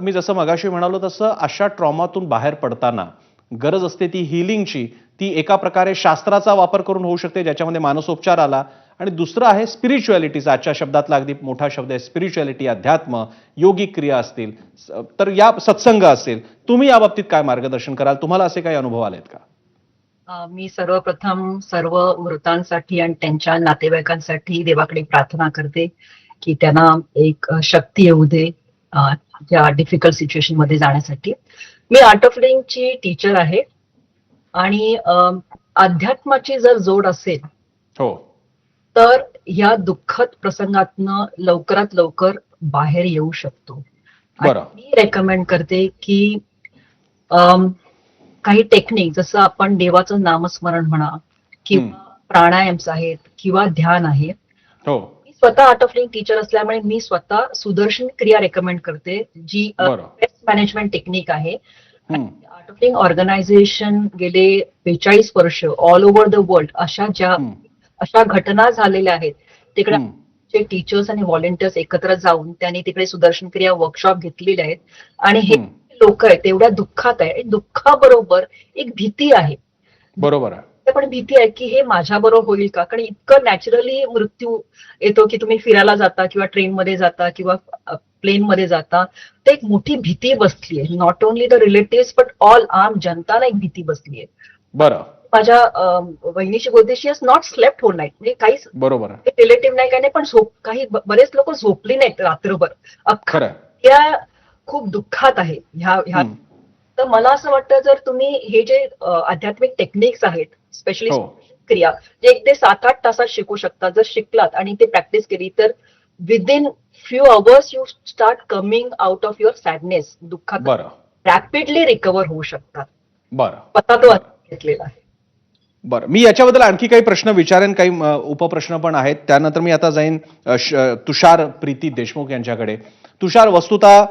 मी जसं मगाशी म्हणालो तसं अशा ट्रॉमातून बाहेर पडताना गरज असते ती हिलिंगची ती एका प्रकारे शास्त्राचा वापर करून होऊ शकते ज्याच्यामध्ये मानसोपचार आला. आणि दुसरं आहे स्पिरिच्युअलिटीचा आजच्या शब्दातला अगदी मोठा शब्द आहे स्पिरिच्युअलिटी अध्यात्म योगिक क्रिया असतील. तर या सत्संग असेल. तुम्ही या बाबतीत काय मार्गदर्शन कराल? तुम्हाला असे काही अनुभव आलेत का? मी सर्वप्रथम सर्व मृतांसाठी आणि त्यांच्या नातेवाईकांसाठी देवाकडे प्रार्थना करते की त्यांना एक शक्ती येऊ दे. अ, या डिफिकल्ट सिच्युएशनमध्ये जाण्यासाठी. मी आर्ट ऑफ लिंगची टीचर आहे. आणि अध्यात्माची जर जोड असेल हो. तर या दुःखद प्रसंगातनं लवकरात लवकर बाहेर येऊ शकतो. मी रेकमेंड करते की काही टेक्निक जसं आपण देवाचं नामस्मरण म्हणा किंवा प्राणायाम्स आहेत किंवा ध्यान आहे हो. स्वतः आर्ट ऑफ लिंग टीचर असल्यामुळे मी स्वतः सुदर्शन क्रिया रेकमेंड करते जी मॅनेजमेंट टेक्निक आहे. आर्ट ऑफ लिंग ऑर्गनायझेशन गेले बेचाळीस वर्ष ऑल ओव्हर द वर्ल्ड अशा ज्या. अशा घटना झालेल्या आहेत तिकडे. जे टीचर्स आणि व्हॉलेंटियर्स एकत्र जाऊन त्यांनी तिकडे सुदर्शन क्रिया वर्कशॉप घेतलेले आहेत आणि हे. लोक आहेत तेवढ्या दुःखात आहे दुःखाबरोबर एक भीती आहे बरोबर आहे पण भीती आहे की हे माझ्या बरोबर होईल का? कारण इतकं नॅचरली मृत्यू येतो की तुम्ही फिरायला जाता किंवा ट्रेनमध्ये जाता किंवा प्लेन मध्ये जाता तर एक मोठी भीती बसली आहे. Not only the relative but all आम जनताला एक भीती बसली आहे. बरं. माझ्या अं, वहिनीची बोलते has not slept whole night म्हणजे काहीच बरोबर रिलेटिव्ह नाही काही नाही पण झोप काही बरेच लोक झोपली नाहीत रात्रभर. अख्खा. त्या खूप दुःखात आहे. ह्या ह्या. तर मला असं वाटतं जर तुम्ही हे जे आध्यात्मिक टेक्निक्स आहेत स्पेशली हो. क्रिया जे एक ते सात आठ तासात शिकू शकता जर शिकलात आणि ते प्रॅक्टिस केली तर within few hours you start coming out of your sadness दुःखात बरं. रॅपिडली रिकवर होऊ शकतात बरं. तो घेतलेला आहे. बरं. मी याच्याबद्दल आणखी काही प्रश्न विचारेन काही उपप्रश्न पण आहेत. त्यानंतर मी आता जाईन तुषार प्रीती देशमुख यांच्याकडे. तुषार वस्तुता